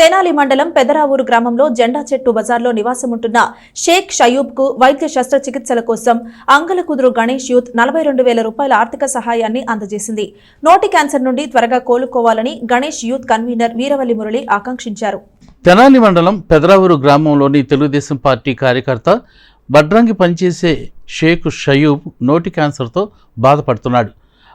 తెనాలి మండలం పెదరావూరు గ్రామంలో జెండా చెట్టు బజార్లో నివాసముంటున్న షేక్ షయూబ్కు వైద్య శస్త్రచికిత్సల కోసం అంగలకుదురు గణేష్ యూత్ నలభై రెండు వేల రూపాయల ఆర్థిక సహాయాన్ని అందజేసింది. నోటి క్యాన్సర్ నుండి త్వరగా కోలుకోవాలని గణేష్ యూత్ కన్వీనర్ వీరవల్లి మురళి ఆకాంక్షించారు. తెనాలి మండలం పెదరావూరు గ్రామంలోని తెలుగుదేశం పార్టీ కార్యకర్త వడ్రంగి పనిచేసే షేక్ షయూబ్ నోటి క్యాన్సర్తో బాధపడుతున్నాడు.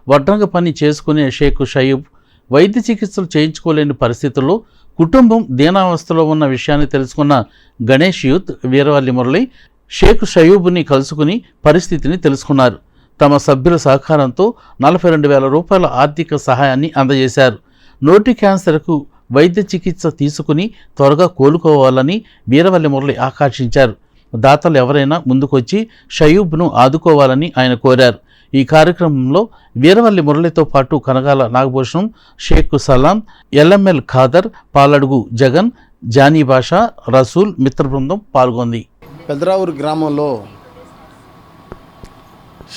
వడ్రంగ పని చేసుకునే షేక్ షయూబ్ వైద్య చికిత్సలు చేయించుకోలేని పరిస్థితుల్లో కుటుంబం దీనావస్థలో ఉన్న విషయాన్ని తెలుసుకున్న గణేష్ యూత్ వీరవల్లి మురళి షేక్ షయూబ్ని కలుసుకుని పరిస్థితిని తెలుసుకున్నారు. తమ సభ్యుల సహకారంతో నలభై రెండు వేల రూపాయల ఆర్థిక సహాయాన్ని అందజేశారు. నోటి క్యాన్సర్కు వైద్య చికిత్స తీసుకుని త్వరగా కోలుకోవాలని వీరవల్లి మురళి ఆకాంక్షించారు. దాతలు ఎవరైనా ముందుకొచ్చి షయూబ్ను ఆదుకోవాలని ఆయన కోరారు. ఈ కార్యక్రమంలో వీరవల్లి మురళితో పాటు కనగాల నాగభూషణం షేక్ సలాం ఎల్ఎంఎల్ ఖాదర్ పాలడుగు జగన్ జానీ బాషా రసూల్ మిత్ర బృందం పాల్గొంది. పెదరావూరు గ్రామంలో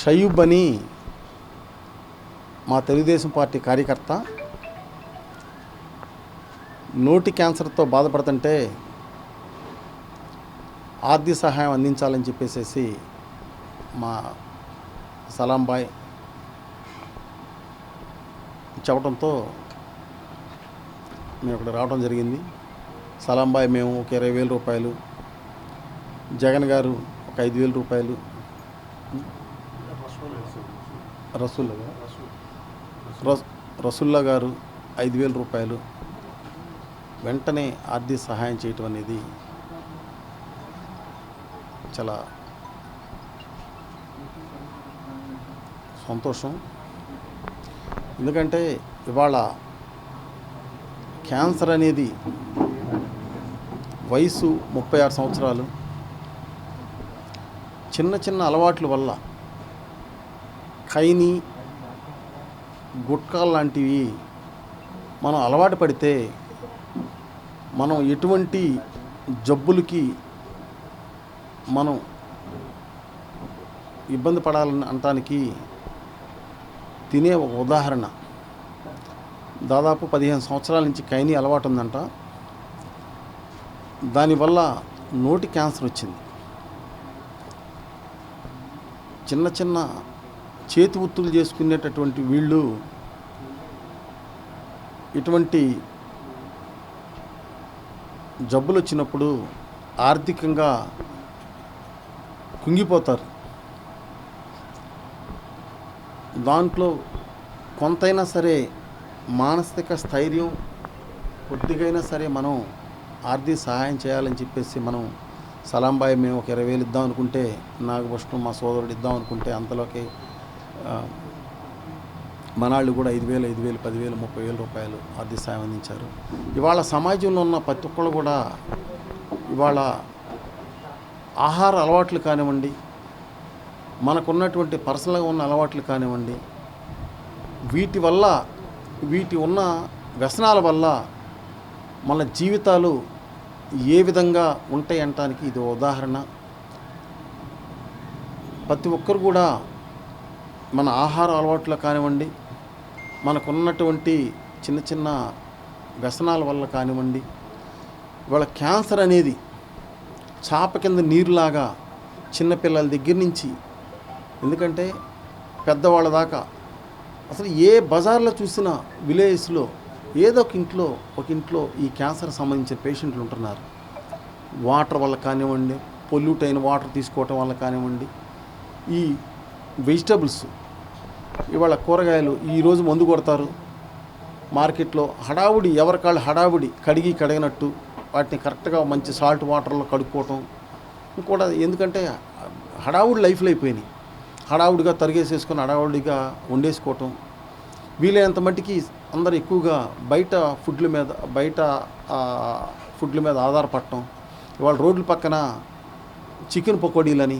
షయూబ్ అని మా తెలుగుదేశం పార్టీ కార్యకర్త నోటి క్యాన్సర్తో బాధపడుతుంటే ఆర్థిక సహాయం అందించాలని చెప్పేసి మా సలాం బాయ్ చెప్పడంతో మేము ఇక్కడ రావడం జరిగింది. సలాం బాయ్ మేము ఒక ఇరవై వేల రూపాయలు జగన్ గారు ఒక ఐదు వేల రూపాయలు. రసూల్లా రస్ రసుల్లా గారు ఐదు వేల రూపాయలు. వెంటనే ఆర్థిక సహాయం చేయటం అనేది చాలా సంతోషం. ఎందుకంటే ఇవాళ క్యాన్సర్ అనేది వయసు ముప్పై ఆరు సంవత్సరాలు. చిన్న చిన్న అలవాట్ల వల్ల ఖైనీ గుట్కాలు లాంటివి మనం అలవాటు పడితే మనం ఎటువంటి జబ్బులకి మనం ఇబ్బంది పడాలని అనటానికి తినే ఒక ఉదాహరణ. దాదాపు పదిహేను సంవత్సరాల నుంచి కైని అలవాటు ఉందంట. దానివల్ల నోటి క్యాన్సర్ వచ్చింది. చిన్న చిన్న చేతి ఒత్తులు చేసుకునేటటువంటి వీళ్ళు ఇటువంటి జబ్బులు వచ్చినప్పుడు ఆర్థికంగా కుంగిపోతారు. దాంట్లో కొంతైనా సరే మానసిక స్థైర్యం కొద్దిగైనా సరే మనం ఆర్థిక సహాయం చేయాలని చెప్పేసి మనం సలాంబాయి మేము ఒక ఇరవై వేలు ఇద్దాం అనుకుంటే నాగభూషణం మా సోదరుడు ఇద్దాం అనుకుంటే అంతలోకి మనాళ్ళు కూడా ఐదు వేలు ఐదు వేలు పదివేలు ముప్పై వేల రూపాయలు ఆర్థిక సాయం అందించారు. ఇవాళ సమాజంలో ఉన్న ప్రతి ఒక్కళ్ళు కూడా ఇవాళ ఆహార అలవాట్లు కానివ్వండి మనకున్నటువంటి పర్సనల్గా ఉన్న అలవాట్లు కానివ్వండి వీటి వల్ల వీటి ఉన్న వ్యసనాల వల్ల మన జీవితాలు ఏ విధంగా ఉంటాయి అనటానికి ఇది ఉదాహరణ. ప్రతి ఒక్కరు కూడా మన ఆహార అలవాట్లు కానివ్వండి మనకున్నటువంటి చిన్న చిన్న వ్యసనాల వల్ల కానివ్వండి ఇవాళ క్యాన్సర్ అనేది చాప కింద నీరులాగా చిన్నపిల్లల దగ్గర నుంచి ఎందుకంటే పెద్దవాళ్ళ దాకా అసలు ఏ బజార్లో చూసినా విలేజెస్లో ఏదో ఒక ఇంట్లో ఒక ఇంట్లో ఈ క్యాన్సర్ సంబంధించిన పేషెంట్లు ఉంటున్నారు. వాటర్ వల్ల కానివ్వండి పొల్యూట్ అయిన వాటర్ తీసుకోవటం వల్ల కానివ్వండి ఈ వెజిటబుల్స్ ఇవాళ కూరగాయలు ఈరోజు మందు కొడతారు. మార్కెట్లో హడావుడి ఎవరికాళ్ళు హడావుడి కడిగి కడిగినట్టు వాటిని కరెక్ట్గా మంచి సాల్ట్ వాటర్లో కడుక్కోవటం కూడా ఎందుకంటే హడావుడి లైఫ్లో అయిపోయినాయి. హడావుడిగా తరిగేసేసుకొని హడావుడిగా వండేసుకోవటం. వీలైనంత మట్టికి అందరు ఎక్కువగా బయట ఫుడ్ల మీద బయట ఫుడ్ల మీద ఆధారపడటం. ఇవాళ రోడ్ల పక్కన చికెన్ పకోడీలని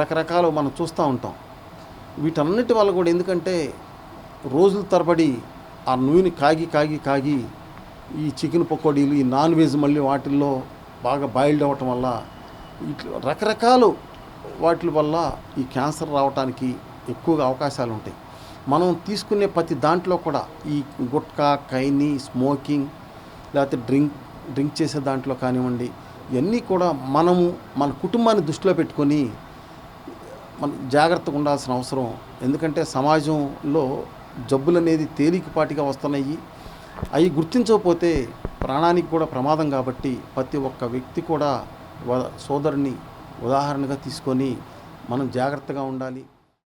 రకరకాలు మనం చూస్తూ ఉంటాం. వీటన్నిటి వల్ల కూడా ఎందుకంటే రోజుల తరబడి ఆ నూనె కాగి కాగి కాగి ఈ చికెన్ పకోడీలు ఈ నాన్ వెజ్ మళ్ళీ వాటిల్లో బాగా బాయిల్డ్ అవ్వటం వల్ల ఇట్లా రకరకాలు వాటి వల్ల ఈ క్యాన్సర్ రావడానికి ఎక్కువగా అవకాశాలు ఉంటాయి. మనం తీసుకునే ప్రతి దాంట్లో కూడా ఈ గుట్కా కైని స్మోకింగ్ లేకపోతే డ్రింక్ డ్రింక్ చేసే దాంట్లో కానివ్వండి ఇవన్నీ కూడా మనము మన కుటుంబాన్ని దృష్టిలో పెట్టుకొని మనం జాగ్రత్తగా ఉండాల్సిన అవసరం. ఎందుకంటే సమాజంలో జబ్బులు అనేది తేలికపాటిగా వస్తున్నాయి. అవి గుర్తించకపోతే ప్రాణానికి కూడా ప్రమాదం కాబట్టి ప్రతి ఒక్క వ్యక్తి కూడా సోదరుని ఉదాహరణగా తీసుకొని మనం జాగ్రత్తగా ఉండాలి.